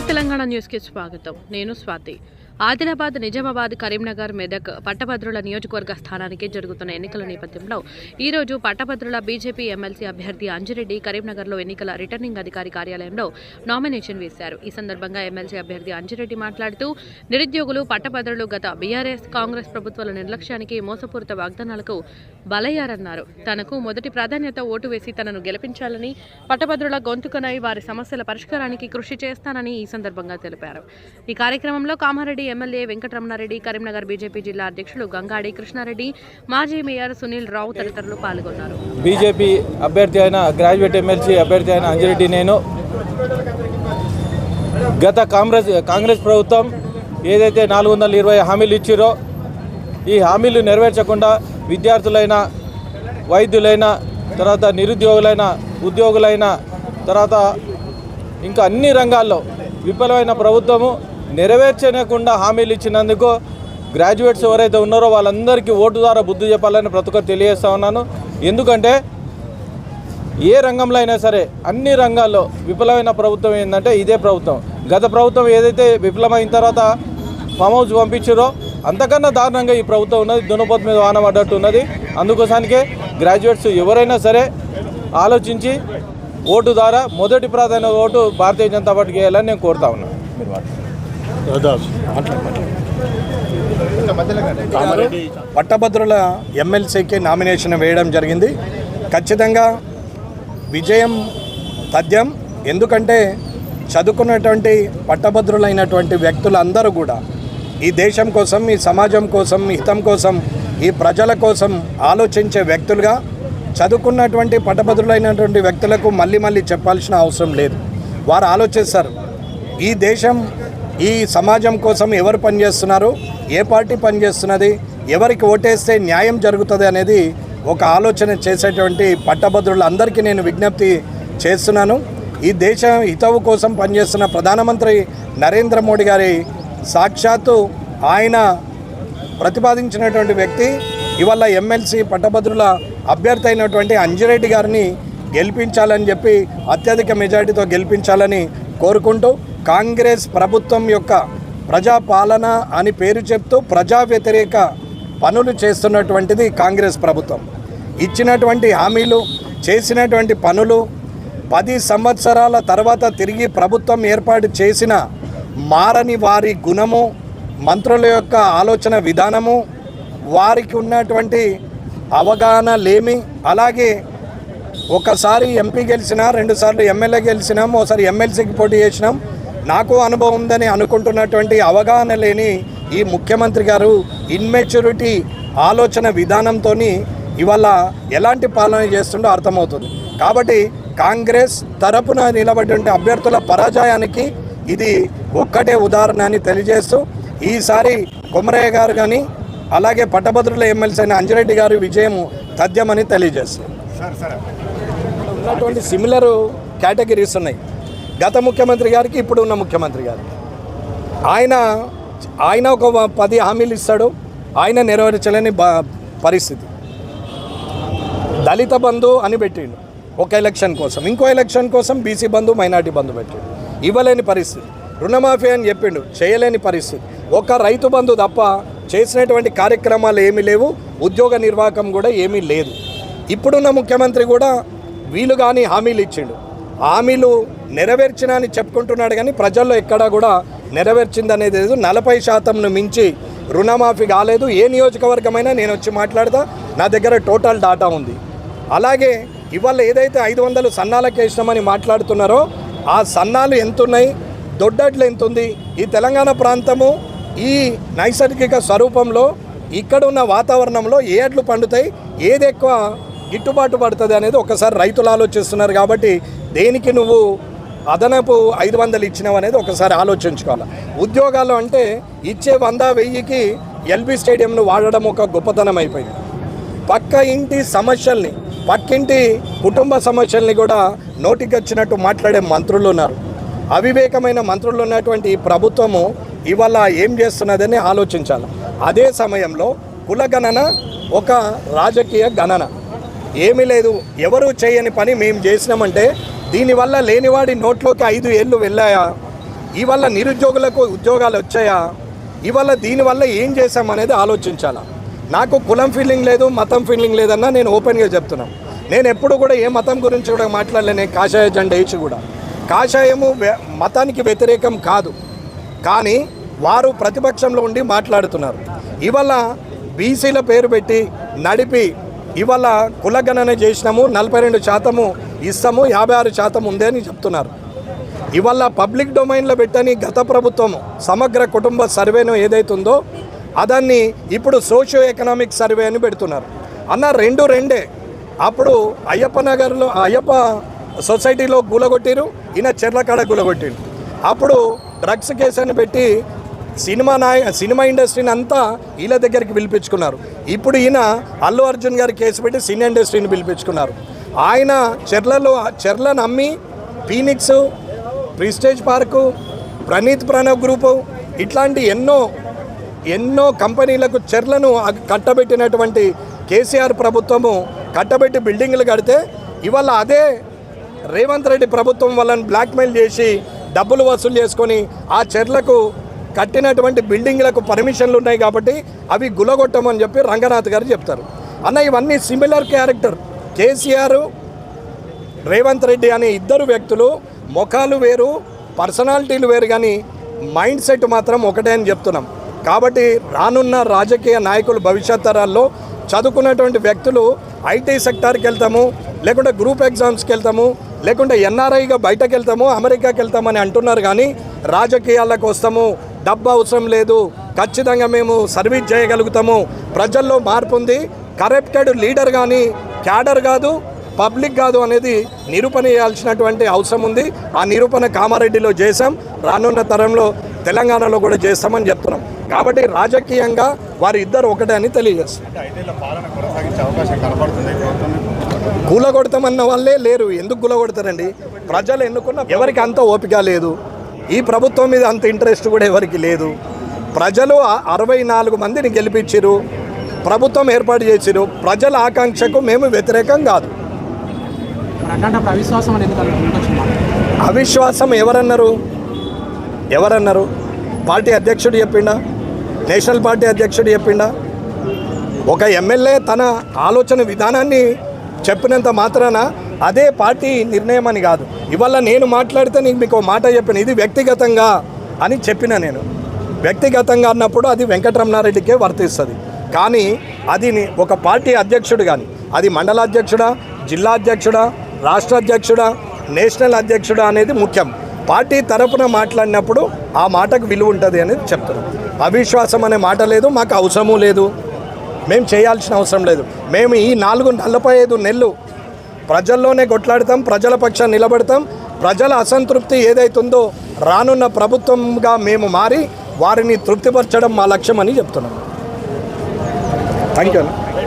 తెలంగాణ న్యూస్కి స్వాగతం. నేను స్వాతి. ఆదిలాబాద్ నిజామాబాద్ కరీంనగర్ మెదక్ పట్టభద్రుల నియోజకవర్గ స్థానానికి జరుగుతున్న ఎన్నికల నేపథ్యంలో ఈ రోజు పట్టభద్రుల బీజేపీ ఎమ్మెల్సీ అభ్యర్థి అంజిరెడ్డి కరీంనగర్లో ఎన్నికల రిటర్నింగ్ అధికారి కార్యాలయంలో నామినేషన్ వేశారు. ఈ సందర్భంగా ఎమ్మెల్సీ అభ్యర్థి అంజిరెడ్డి మాట్లాడుతూ నిరుద్యోగులు పట్టభద్రులు గత బీఆర్ఎస్ కాంగ్రెస్ ప్రభుత్వాల నిర్లక్ష్యానికి మోసపూరిత వాగ్దానాలకు బలయ్యారన్నారు. తనకు మొదటి ప్రాధాన్యత ఓటు వేసి తనను గెలిపించాలని పట్టభద్రుల గొంతుకనై వారి సమస్యల పరిష్కారానికి కృషి చేస్తానని ఈ సందర్భంగా తెలిపారు. ఈ కార్యక్రమంలో కామారెడ్డి ఎమ్మెల్యే వెంకటరమణారెడ్డి కరీంనగర్ బీజేపీ జిల్లా అధ్యక్షులు గంగాడి కృష్ణారెడ్డి మాజీ మేయర్ సునీల్ రావు తదితరులు పాల్గొన్నారు. బీజేపీ అభ్యర్థి అయిన గ్రాడ్యుయేట్ ఎమ్మెల్సీ అభ్యర్థి అయిన అంజిరెడ్డి నేను. గత కాంగ్రెస్ కాంగ్రెస్ ప్రభుత్వం ఏదైతే నాలుగు వందల ఇరవై హామీలు ఇచ్చిరో ఈ హామీలు నెరవేర్చకుండా విద్యార్థులైన వైద్యులైన తర్వాత నిరుద్యోగులైన ఉద్యోగులైన తర్వాత ఇంకా అన్ని రంగాల్లో విఫలమైన ప్రభుత్వము నెరవేర్చనకుండా హామీలు ఇచ్చినందుకు గ్రాడ్యుయేట్స్ ఎవరైతే ఉన్నారో వాళ్ళందరికీ ఓటు ద్వారా బుద్ధి చెప్పాలని ప్రతి ఒక్కరు తెలియజేస్తా ఉన్నాను. ఎందుకంటే ఏ రంగంలో అయినా సరే అన్ని రంగాల్లో విఫలమైన ప్రభుత్వం ఏంటంటే ఇదే ప్రభుత్వం. గత ప్రభుత్వం ఏదైతే విఫలమైన తర్వాత ఫామ్ హౌస్ పంపించారో అంతకన్నా దారుణంగా ఈ ప్రభుత్వం ఉన్నది. దునపోత మీద వాహనం అడ్డట్టు ఉన్నది. అందుకోసానికే గ్రాడ్యుయేట్స్ ఎవరైనా సరే ఆలోచించి ఓటు ద్వారా మొదటి ప్రాధాన్యత ఓటు భారతీయ జనతా పార్టీకి వేయాలని నేను కోరుతా ఉన్నాను. పట్టభద్రుల ఎమ్మెల్సీకి నామినేషన్ వేయడం జరిగింది. ఖచ్చితంగా విజయం తథ్యం. ఎందుకంటే చదువుకున్నటువంటి పట్టభద్రులైనటువంటి వ్యక్తులందరూ కూడా ఈ దేశం కోసం ఈ సమాజం కోసం హితం కోసం ఈ ప్రజల కోసం ఆలోచించే వ్యక్తులుగా చదువుకున్నటువంటి పట్టభద్రులైనటువంటి వ్యక్తులకు మళ్ళీ మళ్ళీ చెప్పాల్సిన అవసరం లేదు. వారు ఆలోచిస్తారు ఈ దేశం ఈ సమాజం కోసం ఎవరు పనిచేస్తున్నారు? ఏ పార్టీ పనిచేస్తున్నది? ఎవరికి ఓటేస్తే న్యాయం జరుగుతుంది అనేది ఒక ఆలోచన చేసేటువంటి పట్టభద్రులందరికీ నేను విజ్ఞప్తి చేస్తున్నాను. ఈ దేశ హితవు కోసం పనిచేస్తున్న ప్రధానమంత్రి నరేంద్ర మోడీ గారి సాక్షాత్తు ఆయన ప్రతిపాదించినటువంటి వ్యక్తి ఇవాళ ఎమ్మెల్సీ పట్టభద్రుల అభ్యర్థి అయినటువంటి అంజిరెడ్డి గారిని గెలిపించాలని చెప్పి అత్యధిక మెజారిటీతో గెలిపించాలని కోరుకుంటూ కాంగ్రెస్ ప్రభుత్వం యొక్క ప్రజాపాలన అని పేరు చెప్తూ ప్రజా వ్యతిరేక పనులు చేస్తున్నటువంటిది కాంగ్రెస్ ప్రభుత్వం. ఇచ్చినటువంటి హామీలు చేసినటువంటి పనులు పది సంవత్సరాల తర్వాత తిరిగి ప్రభుత్వం ఏర్పాటు చేసిన మారని వారి గుణము మంత్రుల యొక్క ఆలోచన విధానము వారికి ఉన్నటువంటి అవగాహన లేమి అలాగే ఒకసారి ఎంపీ గెలిచినా రెండుసార్లు ఎమ్మెల్యే గెలిచినాం ఒకసారి ఎమ్మెల్సీకి పోటీ చేసినాం నాకు అనుభవం ఉందని అనుకుంటున్నటువంటి అవగాహన లేని ఈ ముఖ్యమంత్రి గారు ఇన్మెచ్యూరిటీ ఆలోచన విధానంతో ఇవాళ ఎలాంటి పాలన చేస్తుండో అర్థమవుతుంది. కాబట్టి కాంగ్రెస్ తరపున నిలబడినటువంటి అభ్యర్థుల పరాజయానికి ఇది ఒక్కటే ఉదాహరణ అని తెలియజేస్తూ ఈసారి కొమరయ్య గారు కానీ అలాగే పట్టభద్రుల ఎమ్మెల్సీ అయిన అంజిరెడ్డి గారి విజయం తథ్యమని తెలియజేస్తుంది ఉన్నటువంటి సిమిలర్ కేటగిరీస్ ఉన్నాయి. గత ముఖ్యమంత్రి గారికి ఇప్పుడు ఉన్న ముఖ్యమంత్రి గారికి. ఆయన ఆయన ఒక పది హామీలు ఇస్తాడు. ఆయన నెరవేర్చలేని పరిస్థితి. దళిత బంధు అని పెట్టిండు. ఒక ఎలక్షన్ కోసం. ఇంకో ఎలక్షన్ కోసం బీసీ బంధు మైనార్టీ బంధు పెట్టిండు. ఇవ్వలేని పరిస్థితి. రుణమాఫీ అని చెప్పిండు. చేయలేని పరిస్థితి. ఒక రైతు బంధు తప్ప చేసినటువంటి కార్యక్రమాలు ఏమీ లేవు. ఉద్యోగ నిర్వాహకం కూడా ఏమీ లేదు. ఇప్పుడున్న ముఖ్యమంత్రి కూడా వీలు కానీ హామీలు ఇచ్చిండు. హామీలు నెరవేర్చిన అని చెప్పుకుంటున్నాడు కానీ ప్రజల్లో ఎక్కడా కూడా నెరవేర్చింది అనేది లేదు. నలభై శాతంను మించి రుణమాఫీ కాలేదు. ఏ నియోజకవర్గమైనా నేను వచ్చి మాట్లాడతా. నా దగ్గర టోటల్ డాటా ఉంది. అలాగే ఇవాళ ఏదైతే ఐదు వందలు సన్నాలకు వేసినామని మాట్లాడుతున్నారో ఆ సన్నాలు ఎంతున్నాయి? దొడ్డట్లు ఎంత ఉంది ఈ తెలంగాణ ప్రాంతము ఈ నైసర్గిక స్వరూపంలో ఇక్కడ ఉన్న వాతావరణంలో ఏ అడ్లు పండుతాయి? ఏది ఎక్కువ గిట్టుబాటు పడుతుంది అనేది ఒకసారి రైతులు ఆలోచిస్తున్నారు కాబట్టి దేనికి నువ్వు అదనపు ఐదు వందలు ఇచ్చినావు అనేది ఒకసారి ఆలోచించుకోవాలి? ఉద్యోగాలు అంటే ఇచ్చే వంద వెయ్యికి ఎల్బీ స్టేడియంను వాడడం ఒక గొప్పతనం అయిపోయింది. పక్క ఇంటి సమస్యల్ని పక్కింటి కుటుంబ సమస్యల్ని కూడా నోటికొచ్చినట్టు మాట్లాడే మంత్రులు ఉన్నారు. అవివేకమైన మంత్రులు ఉన్నటువంటి ఈ ప్రభుత్వము ఇవాళ ఏం చేస్తున్నదని ఆలోచించాలి. అదే సమయంలో కులగణన ఒక రాజకీయ గణన. ఏమీ లేదు. ఎవరు చేయని పని మేము చేసినామంటే దీనివల్ల లేనివాడి నోట్లోకి ఐదు ఏళ్ళు వెళ్ళాయా? ఇవల్ల నిరుద్యోగులకు ఉద్యోగాలు వచ్చాయా? ఇవల్ల దీనివల్ల ఏం చేశామనేది ఆలోచించాలా? నాకు కులం ఫీలింగ్ లేదు మతం ఫీలింగ్ లేదన్నా నేను ఓపెన్గా చెప్తున్నాను నేను ఎప్పుడు కూడా ఏ మతం గురించి కూడా మాట్లాడలేను కాషాయ జెండా ఇచ్చి కూడా. కాషాయము మతానికి వ్యతిరేకం కాదు. కానీ వారు ప్రతిపక్షంలో ఉండి మాట్లాడుతున్నారు. ఇవాళ బీసీల పేరు పెట్టి నడిపి ఇవాళ కులగణన చేసినాము నలభై రెండు శాతము ఇస్తాము యాభై ఆరు శాతం ఉందే అని చెప్తున్నారు. ఇవాళ పబ్లిక్ డొమైన్లో పెట్టని గత ప్రభుత్వం సమగ్ర కుటుంబ సర్వేను ఏదైతుందో అదాన్ని ఇప్పుడు సోషియో ఎకనామిక్ సర్వే అని పెడుతున్నారు. అన్న రెండు రెండే. అప్పుడు అయ్యప్ప నగర్లో అయ్యప్ప సొసైటీలో గులగొట్టిరు ఈయన చెర్లకాడ గులగొట్టిరు. అప్పుడు డ్రగ్స్ కేసు అని పెట్టి సినిమా నాయ సినిమా ఇండస్ట్రీని అంతా వీళ్ళ దగ్గరికి పిలిపించుకున్నారు. ఇప్పుడు ఈయన అల్లు అర్జున్ గారి కేసు పెట్టి సినీ ఇండస్ట్రీని పిలిపించుకున్నారు. ఆయన చెర్లలో చెర్లను అమ్మి Phoenix Prestige park Praneeth Pranav group ఇట్లాంటి ఎన్నో ఎన్నో కంపెనీలకు చెర్లను కట్టబెట్టినటువంటి కేసీఆర్ ప్రభుత్వము కట్టబెట్టి బిల్డింగ్లు కడితే ఇవాళ అదే రేవంత్ రెడ్డి ప్రభుత్వం వాళ్ళని బ్లాక్మెయిల్ చేసి డబ్బులు వసూలు చేసుకొని ఆ చెర్లకు కట్టినటువంటి బిల్డింగ్లకు పర్మిషన్లు ఉన్నాయి కాబట్టి అవి గులగొట్టమని చెప్పి రంగనాథ్ గారు చెప్తారు. అన్న ఇవన్నీ సిమిలర్ క్యారెక్టర్ కేసీఆర్ రేవంత్ రెడ్డి అనే ఇద్దరు వ్యక్తులు ముఖాలు వేరు పర్సనాలిటీలు వేరు కానీ మైండ్ సెట్ మాత్రం ఒకటే అని చెప్తున్నాం. కాబట్టి రానున్న రాజకీయ నాయకులు భవిష్యత్ తరాల్లో చదువుకున్నటువంటి వ్యక్తులు ఐటీ సెక్టార్కి వెళ్తాము లేకుంటే గ్రూప్ ఎగ్జామ్స్కి వెళ్తాము లేకుంటే ఎన్ఆర్ఐగా బయటకు వెళ్తాము అమెరికాకి వెళ్తామని అంటున్నారు కానీ రాజకీయాలకు వస్తాము. డబ్బు అవసరం లేదు ఖచ్చితంగా మేము సర్వీస్ చేయగలుగుతాము. ప్రజల్లో మార్పు ఉంది కరప్టెడ్ లీడర్ కానీ క్యాడర్ కాదు పబ్లిక్ కాదు అనేది నిరూపణ చేయాల్సినటువంటి అవసరం ఉంది. ఆ నిరూపణ కామారెడ్డిలో చేశాం రానున్న తరంలో తెలంగాణలో కూడా చేస్తామని చెప్తున్నాం. కాబట్టి రాజకీయంగా వారి ఇద్దరు ఒకటే అని తెలియజేస్తాం అంటే ఐదేళ్ళ పాలన కొనసాగించే అవకాశం కనపడుతుంది ఈ ప్రభుత్వం? కూలగొడతామన్న వాళ్ళే లేరు. ఎందుకు కూలగొడతారండి? ప్రజలు ఎన్నుకున్న ఎవరికి అంత ఓపిక లేదు. ఈ ప్రభుత్వం మీద అంత ఇంట్రెస్ట్ కూడా ఎవరికి లేదు. ప్రజలు అరవై నాలుగు మందిని గెలిపించారు ప్రభుత్వం ఏర్పాటు చేసిరు ప్రజల ఆకాంక్షకు మేము వ్యతిరేకం కాదు. అవిశ్వాసం ఎవరన్నారు? ఎవరన్నారు? పార్టీ అధ్యక్షుడు చెప్పిండా? నేషనల్ పార్టీ అధ్యక్షుడు చెప్పిండా? ఒక ఎమ్మెల్యే తన ఆలోచన విధానాన్ని చెప్పినంత మాత్రాన అదే పార్టీ నిర్ణయం అని కాదు. ఇవాళ నేను మాట్లాడితే నీకు మీకు మాట చెప్పాను ఇది వ్యక్తిగతంగా అని చెప్పిన నేను. వ్యక్తిగతంగా అన్నప్పుడు అది వెంకటరమణారెడ్డికే వర్తిస్తుంది. కానీ అది ఒక పార్టీ అధ్యక్షుడు కానీ అది మండల అధ్యక్షుడా జిల్లా అధ్యక్షుడా రాష్ట్ర అధ్యక్షుడా నేషనల్ అధ్యక్షుడా అనేది ముఖ్యం. పార్టీ తరపున మాట్లాడినప్పుడు ఆ మాటకు విలువ ఉంటుంది అనేది చెప్తున్నాం అవిశ్వాసం అనే మాట లేదు మాకు అవసరము లేదు. మేము చేయాల్సిన అవసరం లేదు. మేము ఈ నాలుగు నలభై ఐదు నెలలు ప్రజల్లోనే కొట్లాడతాం ప్రజల పక్షాన్ని నిలబడతాం. ప్రజల అసంతృప్తి ఏదైతుందో రానున్న ప్రభుత్వంగా మేము మారి వారిని తృప్తిపరచడం మా లక్ష్యం అని చెప్తున్నాం. Thank you.